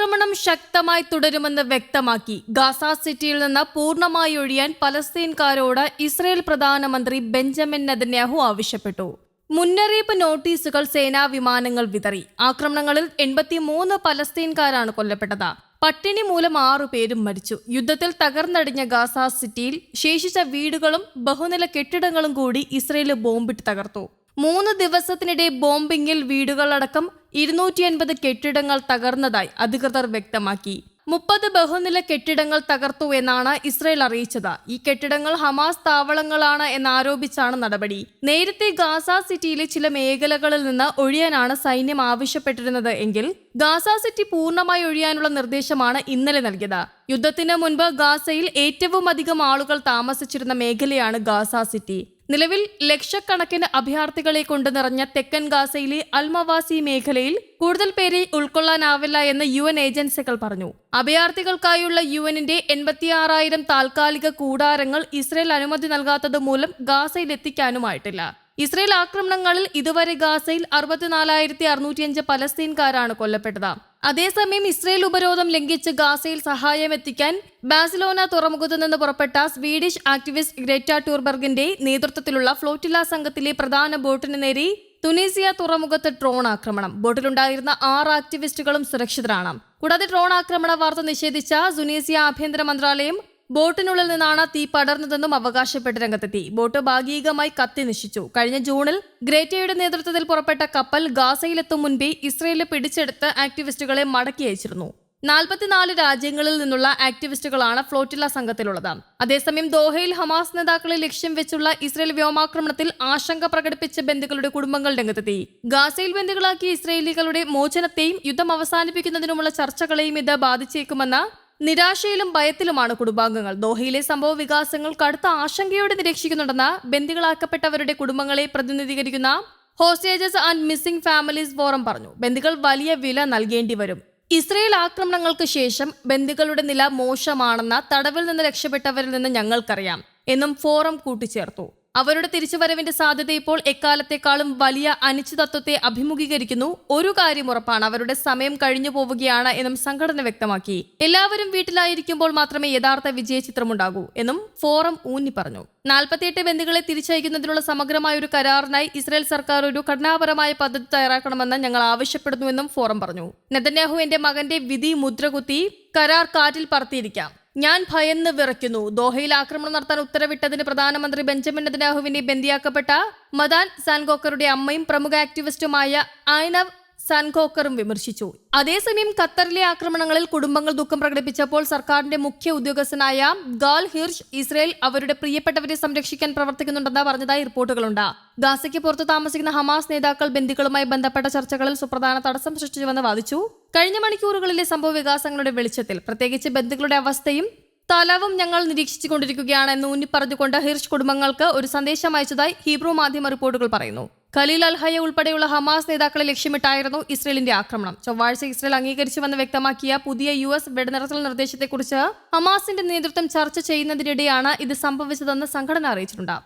ആക്രമണം ശക്തമായി തുടരുമെന്ന് വ്യക്തമാക്കി. ഗാസ സിറ്റിയിൽ നിന്ന് പൂർണമായി ഒഴിയാൻ പലസ്തീൻകാരോട് ഇസ്രയേൽ പ്രധാനമന്ത്രി ബെഞ്ചമിൻ നെതന്യാഹു ആവശ്യപ്പെട്ടു. മുന്നറിയിപ്പ് നോട്ടീസുകൾ സേനാ വിമാനങ്ങൾ വിതറി. ആക്രമണങ്ങളിൽ എൺപത്തിമൂന്ന് പലസ്തീൻകാരാണ് കൊല്ലപ്പെട്ടത്. പട്ടിണി മൂലം ആറു പേരും മരിച്ചു. യുദ്ധത്തിൽ തകർന്നടിഞ്ഞ ഗാസ സിറ്റിയിൽ ശേഷിച്ച വീടുകളും ബഹുനില കെട്ടിടങ്ങളും കൂടി ഇസ്രയേൽ ബോംബിട്ട് തകർത്തു. മൂന്ന് ദിവസത്തിനിടെ ബോംബിങ്ങിൽ വീടുകളടക്കം ഇരുന്നൂറ്റി അൻപത് കെട്ടിടങ്ങൾ തകർന്നതായി അധികൃതർ വ്യക്തമാക്കി. മുപ്പത് ബഹുനില കെട്ടിടങ്ങൾ തകർത്തു എന്നാണ് ഇസ്രയേൽ അറിയിച്ചത്. ഈ കെട്ടിടങ്ങൾ ഹമാസ് താവളങ്ങളാണ് എന്നാരോപിച്ചാണ് നടപടി. നേരത്തെ ഗാസ സിറ്റിയിലെ ചില മേഖലകളിൽ നിന്ന് ഒഴിയാനാണ് സൈന്യം ആവശ്യപ്പെട്ടിരുന്നത് എങ്കിൽ ഗാസ സിറ്റി പൂർണമായി ഒഴിയാനുള്ള നിർദ്ദേശമാണ് ഇന്നലെ നൽകിയത്. യുദ്ധത്തിന് മുൻപ് ഗാസയിൽ ഏറ്റവും അധികം ആളുകൾ താമസിച്ചിരുന്ന മേഖലയാണ് ഗാസ സിറ്റി. നിലവിൽ ലക്ഷക്കണക്കിന് അഭയാർത്ഥികളെ കൊണ്ട് നിറഞ്ഞ തെക്കൻ ഗാസയിലെ അൽമവാസി മേഖലയിൽ കൂടുതൽ പേരെ ഉൾക്കൊള്ളാനാവില്ല എന്ന് യു എൻ ഏജൻസികൾ പറഞ്ഞു. അഭയാർത്ഥികൾക്കായുള്ള യു എന്നിന്റെ എൺപത്തിയാറായിരം താൽക്കാലിക കൂടാരങ്ങൾ ഇസ്രയേൽ അനുമതി നൽകാത്തത് മൂലം ഗാസയിൽ എത്തിക്കാനുമായിട്ടില്ല. ഇസ്രയേൽ ആക്രമണങ്ങളിൽ ഇതുവരെ ഗാസയിൽ അറുപത്തിനാലായിരത്തി അറുന്നൂറ്റിയഞ്ച് പലസ്തീൻകാരാണ് കൊല്ലപ്പെട്ടത്. അതേസമയം ഇസ്രയേൽ ഉപരോധം ലംഘിച്ച് ഗാസയിൽ സഹായം എത്തിക്കാൻ ബാസിലോന തുറമുഖത്തു നിന്ന് പുറപ്പെട്ട സ്വീഡിഷ് ആക്ടിവിസ്റ്റ് ഗ്രേറ്റ ടൂർബർഗിന്റെ നേതൃത്വത്തിലുള്ള ഫ്ലോട്ടില സംഘത്തിലെ പ്രധാന ബോട്ടിന് നേരെ തുനീസിയ തുറമുഖത്ത് ഡ്രോൺ ആക്രമണം. ബോട്ടിലുണ്ടായിരുന്ന ആറ് ആക്ടിവിസ്റ്റുകളും സുരക്ഷിതരാണ്. കൂടാതെ ഡ്രോൺ ആക്രമണ വാർത്ത നിഷേധിച്ച സുനീസിയ ആഭ്യന്തര മന്ത്രാലയം ബോട്ടിനുള്ളിൽ നിന്നാണ് തീ പടർന്നതെന്നും അവകാശപ്പെട്ട് രംഗത്തെത്തി. ബോട്ട് ഭാഗികമായി കത്തി നശിച്ചു. കഴിഞ്ഞ ജൂണിൽ ഗ്രേറ്റയുടെ നേതൃത്വത്തിൽ പുറപ്പെട്ട കപ്പൽ ഗാസയിലെത്തും മുൻപേ ഇസ്രയേലിൽ പിടിച്ചെടുത്ത് ആക്ടിവിസ്റ്റുകളെ മടക്കി അയച്ചിരുന്നു. നാൽപ്പത്തിനാല് രാജ്യങ്ങളിൽ നിന്നുള്ള ആക്ടിവിസ്റ്റുകളാണ് ഫ്ലോട്ടില സംഘത്തിലുള്ളത്. അതേസമയം ദോഹയിൽ ഹമാസ് നേതാക്കളെ ലക്ഷ്യം വെച്ചുള്ള ഇസ്രയേൽ വ്യോമാക്രമണത്തിൽ ആശങ്ക പ്രകടിപ്പിച്ച ബന്ധുക്കളുടെ കുടുംബങ്ങൾ രംഗത്തെത്തി. ഗാസയിൽ ബന്ധുക്കളാക്കിയ ഇസ്രയേലികളുടെ മോചനത്തെയും യുദ്ധം അവസാനിപ്പിക്കുന്നതിനുമുള്ള ചർച്ചകളെയും ഇത് ബാധിച്ചേക്കുമെന്ന് നിരാശയിലും ഭയത്തിലുമാണ് കുടുംബാംഗങ്ങൾ. ദോഹയിലെ സംഭവ വികാസങ്ങൾ കടുത്ത ആശങ്കയോടെ നിരീക്ഷിക്കുന്നുണ്ടെന്ന് ബന്ദികളാക്കപ്പെട്ടവരുടെ കുടുംബങ്ങളെ പ്രതിനിധീകരിക്കുന്ന hostages and missing families forum പറഞ്ഞു. ബന്ദികൾ വലിയ വില നൽകേണ്ടി വരും. ഇസ്രയേൽ ആക്രമണങ്ങൾക്ക് ശേഷം ബന്ദികളുടെ നില മോശമാണെന്ന തടവിൽ നിന്ന് രക്ഷപ്പെട്ടവരിൽ നിന്ന് ഞങ്ങൾക്കറിയാം. എന്നും ഫോറം കൂട്ടിച്ചേർത്തു. അവരുടെ തിരിച്ചുവരവിന്റെ സാധ്യത ഇപ്പോൾ എക്കാലത്തെക്കാളും വലിയ അനിശ്ചിതത്വത്തെ അഭിമുഖീകരിക്കുന്നു. ഒരു കാര്യം ഉറപ്പാണ് അവരുടെ സമയം കഴിഞ്ഞു പോവുകയാണ് എന്നും സംഘടന വ്യക്തമാക്കി. എല്ലാവരും വീട്ടിലായിരിക്കുമ്പോൾ മാത്രമേ യഥാർത്ഥ വിജയ ചിത്രമുണ്ടാകൂ എന്നും ഫോറം ഊന്നി പറഞ്ഞു. നാൽപ്പത്തിയെട്ട് ബന്ധുക്കളെ തിരിച്ചയക്കുന്നതിനുള്ള സമഗ്രമായ ഒരു കരാറിനായി ഇസ്രായേൽ സർക്കാർ ഒരു ഘടനാപരമായ പദ്ധതി തയ്യാറാക്കണമെന്ന് ഞങ്ങൾ ആവശ്യപ്പെടുന്നുവെന്നും ഫോറം പറഞ്ഞു. നെതന്യാഹു എന്റെ മകന്റെ വിധി മുദ്രകുത്തി കരാർ കാറ്റിൽ പറത്തിയിരിക്കാം. ഞാൻ ഭയന്ന് വിറയ്ക്കുന്നു. ദോഹയിൽ ആക്രമണം നടത്താൻ ഉത്തരവിട്ടതിന് പ്രധാനമന്ത്രി ബെഞ്ചമിൻ നെതന്യാഹുവിനെ ബന്ദിയാക്കപ്പെട്ട മദാൻ സാൻഗോക്കറുടെ അമ്മയും പ്രമുഖ ആക്ടിവിസ്റ്റുമായ ആയനവ് സാൻഗോക്കറും വിമർശിച്ചു. അതേസമയം ഖത്തറിലെ ആക്രമണങ്ങളിൽ കുടുംബങ്ങൾ ദുഃഖം പ്രകടിപ്പിച്ചപ്പോൾ സർക്കാരിന്റെ മുഖ്യ ഉദ്യോഗസ്ഥനായ ഗാൽ ഹിർഷ് ഇസ്രയേൽ അവരുടെ പ്രിയപ്പെട്ടവരെ സംരക്ഷിക്കാൻ പ്രവർത്തിക്കുന്നുണ്ടെന്ന് പറഞ്ഞതായി റിപ്പോർട്ടുകളുണ്ട്. ഗാസയ്ക്ക് പുറത്ത് താമസിക്കുന്ന ഹമാസ് നേതാക്കൾ ബന്ദികളുമായി ബന്ധപ്പെട്ട ചർച്ചകളിൽ സുപ്രധാന തടസ്സം സൃഷ്ടിച്ചുവെന്ന് വാദിച്ചു. കഴിഞ്ഞ മണിക്കൂറുകളിലെ സംഭവ വികാസങ്ങളുടെ വെളിച്ചത്തിൽ പ്രത്യേകിച്ച് ബന്ധുക്കളുടെ അവസ്ഥയും തലവും ഞങ്ങൾ നിരീക്ഷിച്ചുകൊണ്ടിരിക്കുകയാണ് എന്ന് ഊന്നി പറഞ്ഞുകൊണ്ട് ഹിർഷ് കുടുംബങ്ങൾക്ക് ഒരു സന്ദേശം അയച്ചതായി ഹീബ്രു മാധ്യമ റിപ്പോർട്ടുകൾ പറയുന്നു. ഖലീൽ അൽഹയ ഉൾപ്പെടെയുള്ള ഹമാസ് നേതാക്കളെ ലക്ഷ്യമിട്ടായിരുന്നു ഇസ്രയേലിന്റെ ആക്രമണം. ചൊവ്വാഴ്ച ഇസ്രയേൽ അംഗീകരിച്ചുവെന്ന് വ്യക്തമാക്കിയ പുതിയ യു എസ് വെടിനിർത്തൽ നിർദ്ദേശത്തെക്കുറിച്ച് ഹമാസിന്റെ നേതൃത്വം ചർച്ച ചെയ്യുന്നതിനിടെയാണ് ഇത് സംഭവിച്ചതെന്ന് സംഘടന അറിയിച്ചിട്ടുണ്ട്.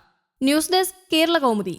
News desk Kerala Kaumudi.